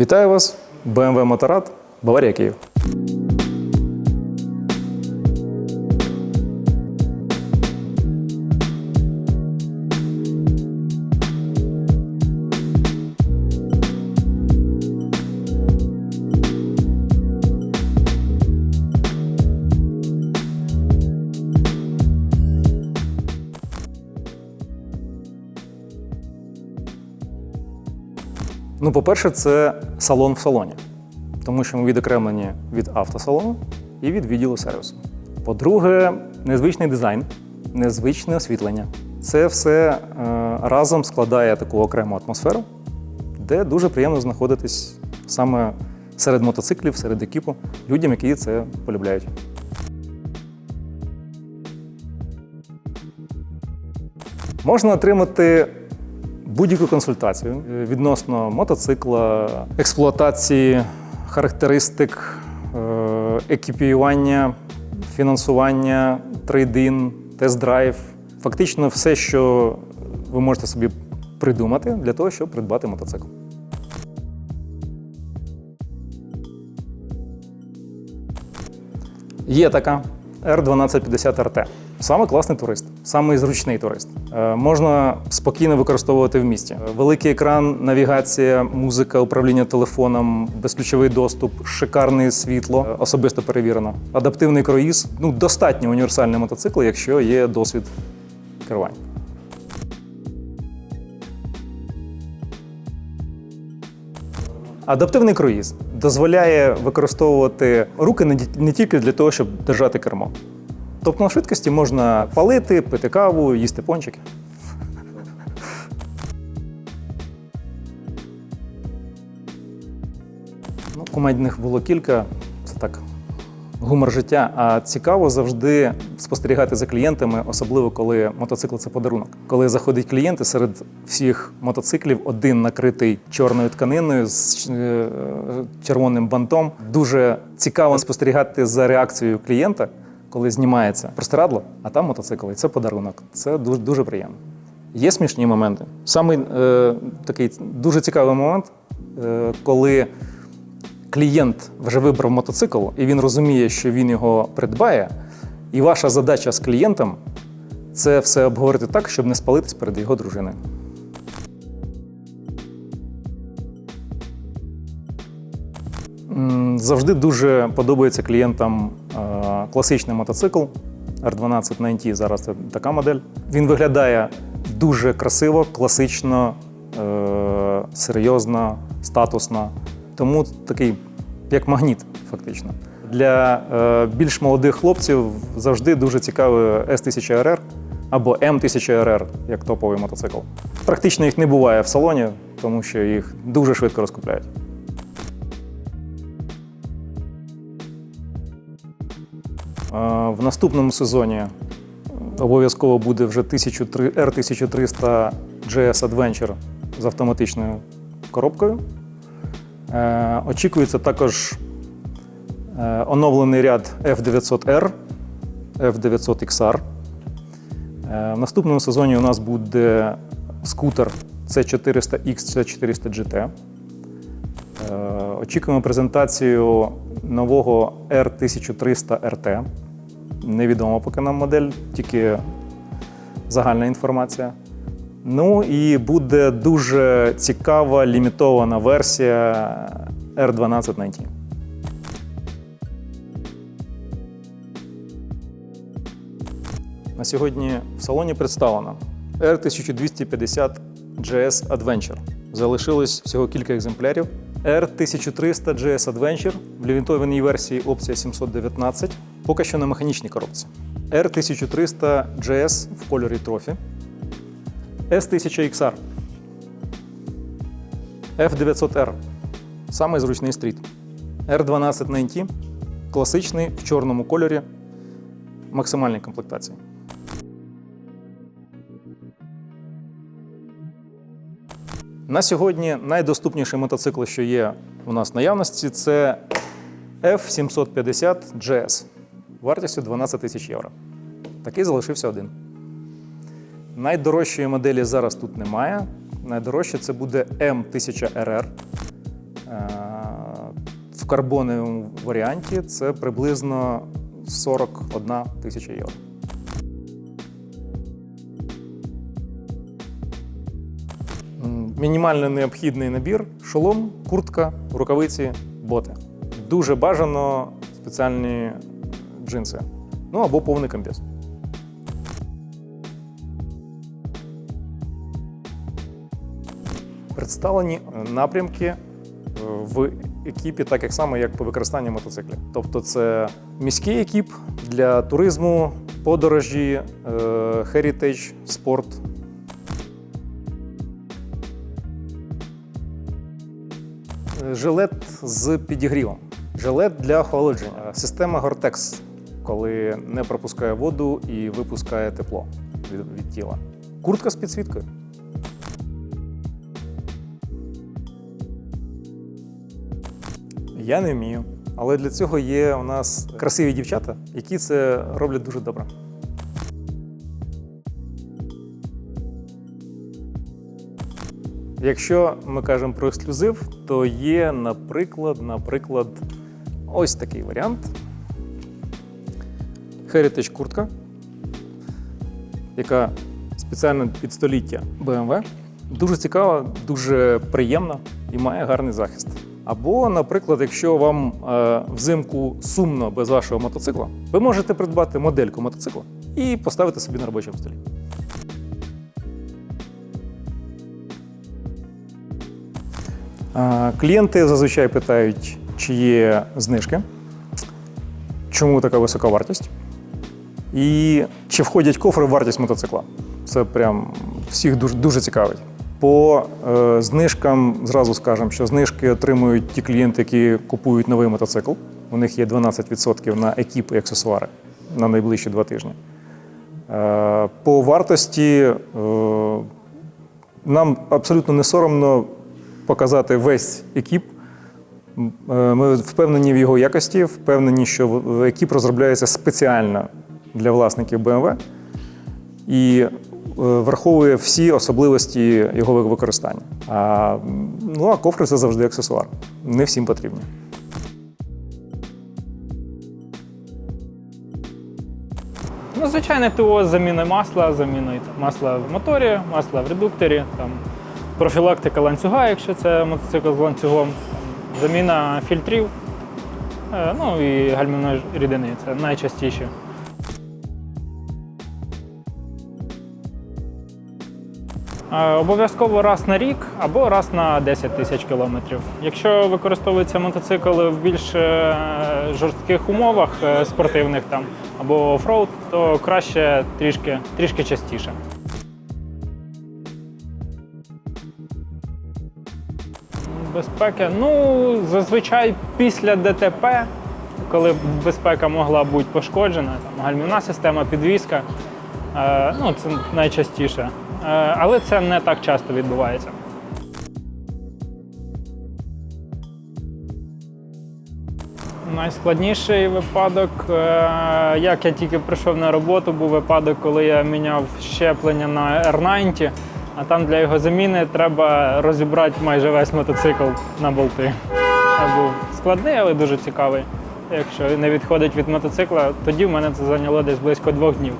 Вітаю вас! BMW Моторад, Баварія Київ. Ну, по-перше, це салон в салоні, тому що ми відокремлені від автосалону і від відділу сервісу. По-друге, незвичний дизайн, незвичне освітлення. Це все е, разом складає таку окрему атмосферу, де дуже приємно знаходитись саме серед мотоциклів, серед екіпу, людям, які це полюбляють. Можна отримати будь-яку консультацію е, відносно мотоцикла, експлуатації, характеристик, е, екіпіювання, фінансування, трейдин, тест-драйв. Фактично все, що ви можете собі придумати для того, щоб придбати мотоцикл. Є така R1250 RT. Саме класний турист, самий зручний турист. Е, можна спокійно використовувати в місті. Е, Великий екран, навігація, музика, управління телефоном, безключовий доступ, шикарне світло, е, особисто перевірено. Адаптивний круїз. Ну, достатньо універсальний мотоцикл, якщо є досвід керування. Адаптивний круїз дозволяє використовувати руки не тільки для того, щоб держати кермо. Тобто на швидкості можна палити, пити каву, їсти пончики. Ну, кумедних було кілька, це так. Гумор життя, а цікаво завжди спостерігати за клієнтами, особливо коли мотоцикл це подарунок. Коли заходить клієнт, і серед всіх мотоциклів один накритий чорною тканиною з е, червоним бантом. Дуже цікаво спостерігати за реакцією клієнта, коли знімається простирадло, а там мотоцикл. І це подарунок. Це дуже, дуже приємно. Є смішні моменти. Самий е, такий дуже цікавий момент, е, коли клієнт вже вибрав мотоцикл, і він розуміє, що він його придбає, і ваша задача з клієнтом це все обговорити так, щоб не спалитись перед його дружиною. Завжди дуже подобається клієнтам класичний мотоцикл R12 90, зараз це така модель. Він виглядає дуже красиво, класично, е, серйозно, статусно. Тому такий як магніт, фактично. Для е, більш молодих хлопців завжди дуже цікавий S1000RR або M1000RR, як топовий мотоцикл. Практично їх не буває в салоні, тому що їх дуже швидко розкупляють. В наступному сезоні обов'язково буде вже R1300 GS Adventure з автоматичною коробкою. Е, Очікується також е, оновлений ряд F900R, F900XR. Е, В наступному сезоні у нас буде скутер C400X, C400 GT. Е, Очікуємо презентацію нового R1300 RT. Невідома поки нам модель, тільки загальна інформація. Ну і буде дуже цікава лімітована версія R1290. На сьогодні в салоні представлено R1250 GS Adventure. Залишилось всього кілька екземплярів. R1300 GS Adventure в лімітованій версії опція 719, поки що на механічній коробці. R1300 GS в кольорі трофі. S1000XR. F900R. Самий зручний стріт. R1290. Класичний в чорному кольорі. Максимальній комплектації. На сьогодні найдоступніший мотоцикл, що є у нас в наявності, це F750 GS вартістю 12 тисяч євро. Такий залишився один. Найдорожчої моделі зараз тут немає. Найдорожче це буде M1000RR. Е, В карбоновому варіанті це приблизно 41 тисяча євро. Мінімально необхідний набір: шолом, куртка, рукавиці, боти. Дуже бажано спеціальні джинси. Ну або повний комбез. Представлені напрямки е, в екіпі, так як само, як по використанню мотоциклів. Тобто, це міський екіп для туризму, подорожі, херітедж, спорт. Жилет з підігрівом. Жилет для охолодження. Система Gore-Tex, коли не пропускає воду і випускає тепло від, від тіла. Куртка з підсвіткою. Я не вмію. Але для цього є у нас красиві дівчата, які це роблять дуже добре. Якщо ми кажемо про ексклюзив, то є, наприклад, наприклад, ось такий варіант. Heritage куртка, яка спеціально під століття BMW. Дуже цікава, дуже приємна і має гарний захист. Або, наприклад, якщо вам е, взимку сумно без вашого мотоцикла, ви можете придбати модельку мотоцикла і поставити собі на робочому столі. Клієнти зазвичай питають, чи є знижки, чому така висока вартість, і чи входять кофри в вартість мотоцикла. Це прям всіх дуже, дуже цікавить. По е, знижкам зразу скажемо, що знижки отримують ті клієнти, які купують новий мотоцикл. У них є 12% на екіп і аксесуари на найближчі два тижні. Е, по вартості е, нам абсолютно не соромно показати весь екіп. Е, Ми впевнені в його якості, впевнені, що екіп розробляється спеціально для власників BMW і е, враховує всі особливості його використання. А, ну, а кофри це завжди аксесуар. Не всім потрібні. Ну, звичайне ТО з заміною масла, заміною масла в моторі, масла в редукторі, там, профілактика ланцюга, якщо це мотоцикл з ланцюгом, заміна фільтрів, е, ну і гальмівної рідини це найчастіше. Е, Обов'язково раз на рік або раз на 10 тисяч кілометрів. Якщо використовується мотоцикл в більш е, жорстких умовах спортивних там або офроуд, то краще трішки, трішки частіше. Безпека. Ну, зазвичай після ДТП, коли безпека могла бути пошкоджена, там гальмівна система, підвізка. Е, ну, це найчастіше. Е, але це не так часто відбувається. Найскладніший випадок, е, як я тільки прийшов на роботу, був випадок, коли я міняв щеплення на R90, а там для його заміни треба розібрати майже весь мотоцикл на болти. Це був складний, але дуже цікавий. Якщо не відходить від мотоцикла, тоді в мене це зайняло десь близько двох днів.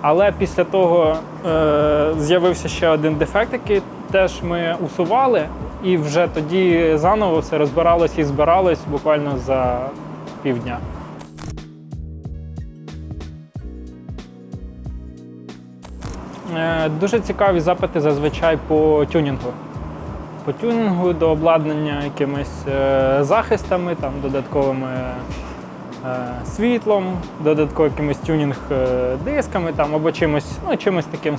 Але після того е, з'явився ще один дефект, який теж ми усували, і вже тоді заново все розбиралось і збиралось буквально за півдня. Дуже цікаві запити зазвичай по тюнінгу. По тюнінгу до обладнання якимись е, захистами, там, додатковими е, світлом, додатково якимись тюнінг е, там, або чимось, ну, чимось таким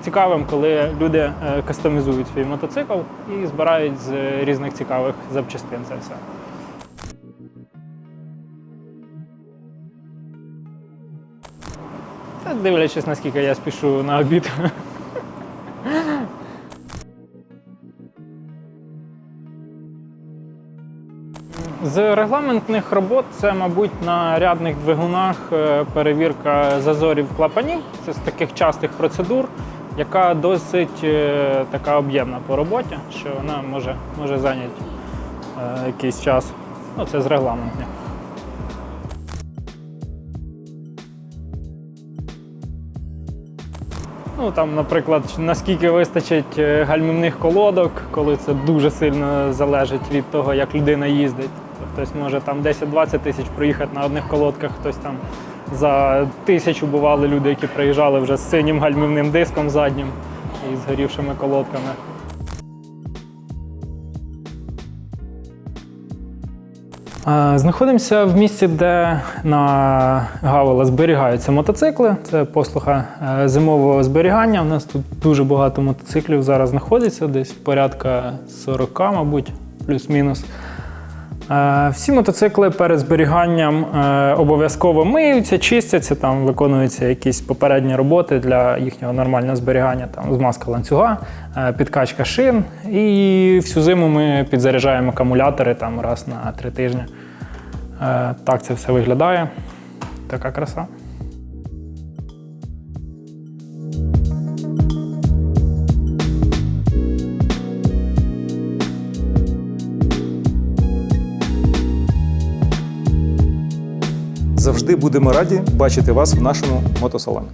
цікавим, коли люди кастомізують свій мотоцикл і збирають з різних цікавих запчастин це все. Дивлячись, наскільки я спішу на обід. З регламентних робот це, мабуть, на рядних двигунах е, перевірка зазорів клапанів. Це з таких частих процедур, яка досить е, така об'ємна по роботі, що вона може, може зайняти е, якийсь час. Ну, це з регламентних. Ну там, наприклад, наскільки вистачить е, гальмівних колодок, коли це дуже сильно залежить від того, як людина їздить. Хтось може там 10-20 тисяч проїхати на одних колодках, хтось там за тисячу бували люди, які приїжджали вже з синім гальмівним диском заднім і з горівшими колодками. Знаходимося в місці, де на Гавела зберігаються мотоцикли. Це послуга е, зимового зберігання. У нас тут дуже багато мотоциклів зараз знаходиться, десь порядка 40, мабуть, плюс-мінус. Е, Всі мотоцикли перед зберіганням е, обов'язково миються, чистяться, там виконуються якісь попередні роботи для їхнього нормального зберігання, там змазка ланцюга, е, підкачка шин. І всю зиму ми підзаряджаємо акумулятори там раз на три тижні. Е, Так це все виглядає. Така краса. Завжди будемо раді бачити вас в нашому мотосалоні.